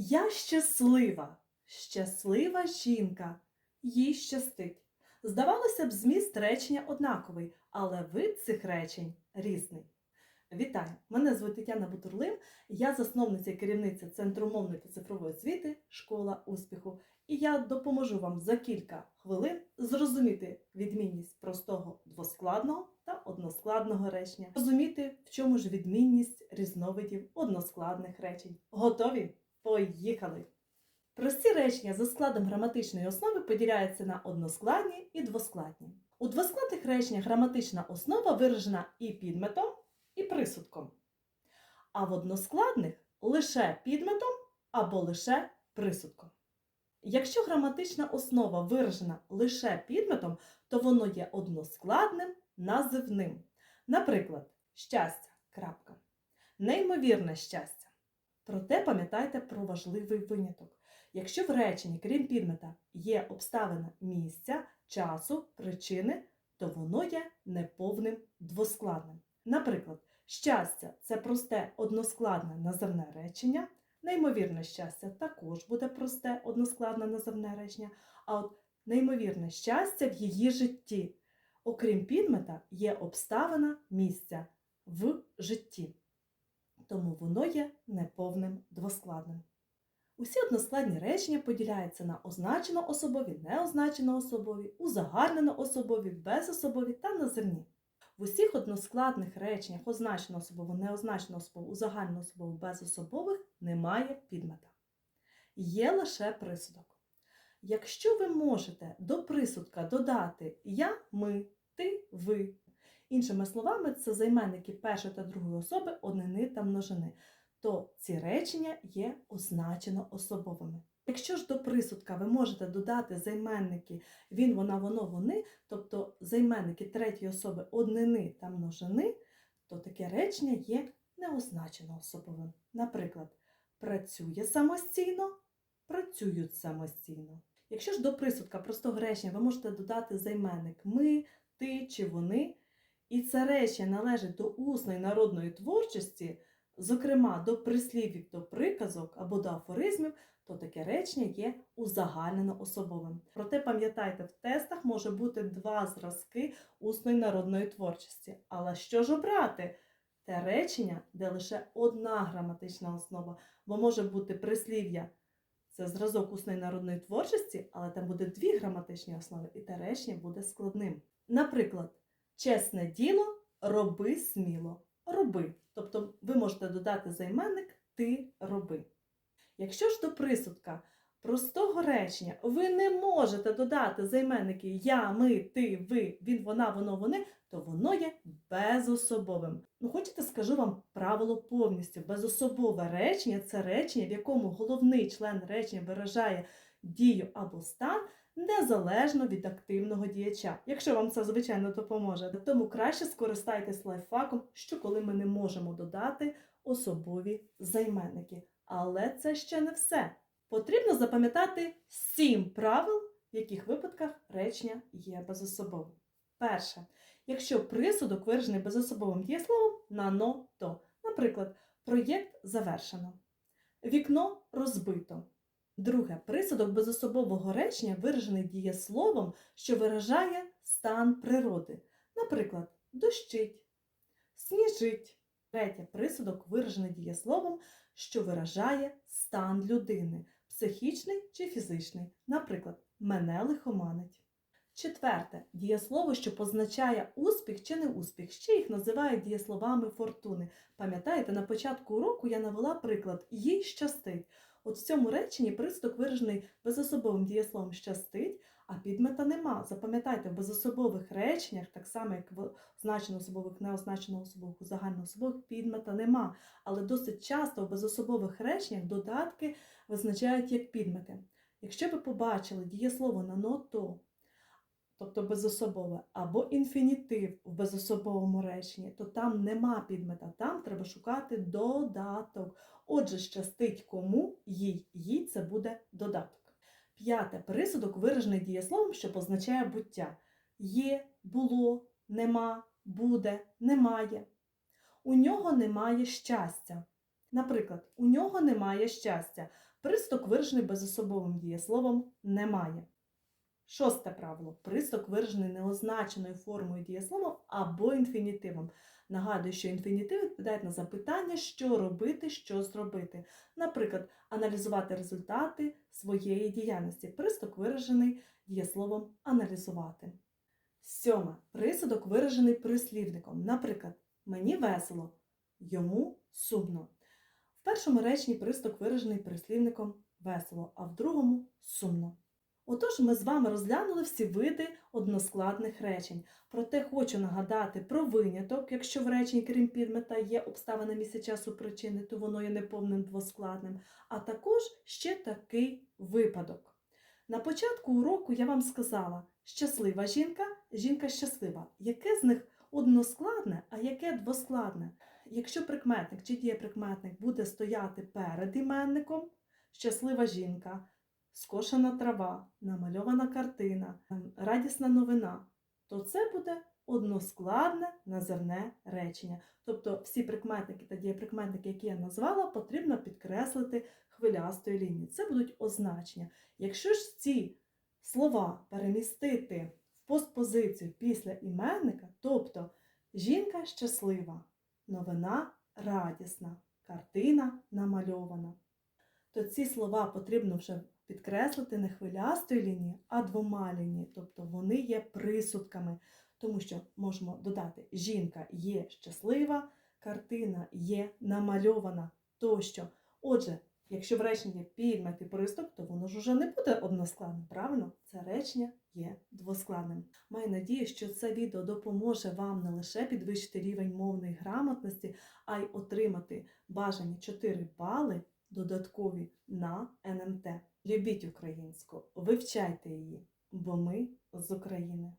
Я щаслива, щаслива жінка, їй щастить. Здавалося б, зміст речення однаковий, але вид цих речень різний. Вітаю! Мене звуть Тетяна Бутурлин, я засновниця і керівниця Центру мовної та цифрової освіти Школа успіху. І я допоможу вам за кілька хвилин зрозуміти відмінність простого двоскладного та односкладного речення, розуміти, в чому ж відмінність різновидів односкладних речень. Готові? Поїхали! Прості речення за складом граматичної основи поділяються на односкладні і двоскладні. У двоскладних реченнях граматична основа виражена і підметом, і присудком. А в односкладних лише підметом або лише присудком. Якщо граматична основа виражена лише підметом, то воно є односкладним називним. Наприклад, щастя. крапка. Неймовірне щастя. Проте пам'ятайте про важливий виняток. Якщо в реченні, крім підмета, є обставина місця, часу, причини, то воно є неповним двоскладним. Наприклад, щастя це просте односкладне називне речення, неймовірне щастя також буде просте односкладне називне речення, а от неймовірне щастя в її житті. Окрім підмета, є обставина місця в житті. Тому воно є неповним двоскладним. Усі односкладні речення поділяються на означено особові, неозначено особові, узагальнено особові, безособові та називні. В усіх односкладних реченнях означено особово, неозначено особово, узагальнено особово, безособових немає підмета. Є лише присудок. Якщо ви можете до присудка додати я, ми, ти, ви, іншими словами, це займенники першої та другої особи, однини та множини, то ці речення є означено особовими. Якщо ж до присудка ви можете додати займенники він, вона, воно, вони, тобто займенники третьої особи однини та множини, то таке речення є неозначено особовим. Наприклад, працює самостійно, працюють самостійно. Якщо ж до присудка простого речення ви можете додати займенник ми, ти чи вони, і це речення належить до усної народної творчості, зокрема до прислів'їв, до приказок або до афоризмів, то таке речення є узагальнено особовим. Проте пам'ятайте, в тестах може бути два зразки усної народної творчості. Але що ж обрати? Те речення, де лише одна граматична основа, бо може бути прислів'я. Це зразок усної народної творчості, але там буде дві граматичні основи, і те речення буде складним. Наприклад, чесне діло, роби сміло. Роби. Тобто ви можете додати займенник ти роби. Якщо ж до присудка простого речення ви не можете додати займенники я, ми, ти, ви, він, вона, воно, вони, то воно є безособовим. Ну, хочете, скажу вам правило повністю. Безособове речення це речення, в якому головний член речення виражає дію або стан незалежно від активного діяча. Якщо вам це, звичайно, допоможе. Тому краще скористайтесь лайфхаком, що коли ми не можемо додати особові займенники. Але це ще не все. Потрібно запам'ятати сім правил, в яких випадках речення є безособовим. Перше, якщо присудок виражений безособовим дієсловом на но то. Наприклад, проєкт завершено. Вікно розбито. Друге, присудок безособового речення виражений дієсловом, що виражає стан природи. Наприклад, дощить, сніжить. Третє, присудок виражений дієсловом, що виражає стан людини, психічний чи фізичний. Наприклад, мене лихоманить. Четверте дієслово, що позначає успіх чи неуспіх. Ще їх називають дієсловами фортуни. Пам'ятаєте, на початку уроку я навела приклад їй щастить. От в цьому реченні приступ виражений безособовим дієсловом щастить, а підмета нема. Запам'ятайте, в безособових реченнях, так само як в означено особових, неозначено особових, у загальноособових підмета нема. Але досить часто в безособових реченнях додатки визначають як підмети. Якщо ви побачили дієслово на «но», то, тобто безособове, або інфінітив в безособовому реченні, то там нема підмета, там треба шукати додаток. Отже, щастить кому їй, їй це буде додаток. П'яте присудок виражений дієсловом, що позначає буття. Є, було, нема, буде, немає. У нього немає щастя. Наприклад, у нього немає щастя. Присток виражений безособовим дієсловом немає. Шосте правило. Присток виражений неозначеною формою дієслова або інфінітивом. Нагадую, що інфінітив відповідає на запитання, що робити, що зробити. Наприклад, аналізувати результати своєї діяльності. Присток виражений дієсловом аналізувати. Сьоме. Присудок виражений прислівником. Наприклад, мені весело, йому сумно. В першому реченні присток виражений прислівником весело, а в другому сумно. Отож, ми з вами розглянули всі види односкладних речень. Проте хочу нагадати про виняток, якщо в реченні, крім підмета, є обставина місця часу причини, то воно є неповним двоскладним, а також ще такий випадок. На початку уроку я вам сказала, щаслива жінка, жінка щаслива. Яке з них односкладне, а яке двоскладне? Якщо прикметник чи дієприкметник буде стояти перед іменником, щаслива жінка, скошена трава, намальована картина, радісна новина, то це буде односкладне називне речення. Тобто всі прикметники та дієприкметники, які я назвала, потрібно підкреслити хвилястою лінією. Це будуть означення. Якщо ж ці слова перемістити в постпозицію після іменника, тобто жінка щаслива, новина радісна, картина намальована, то ці слова потрібно вже підкреслити не хвилястою лінією, а двома лініями, тобто вони є присудками, тому що можемо додати жінка є щаслива, картина є намальована тощо. Отже, якщо в реченні підмет і приступ, то воно ж уже не буде односкладним, правильно? Це речення є двоскладним. Маю надію, що це відео допоможе вам не лише підвищити рівень мовної грамотності, а й отримати бажані 4 бали додаткові на НМТ. Любіть українську, вивчайте її, бо ми з України.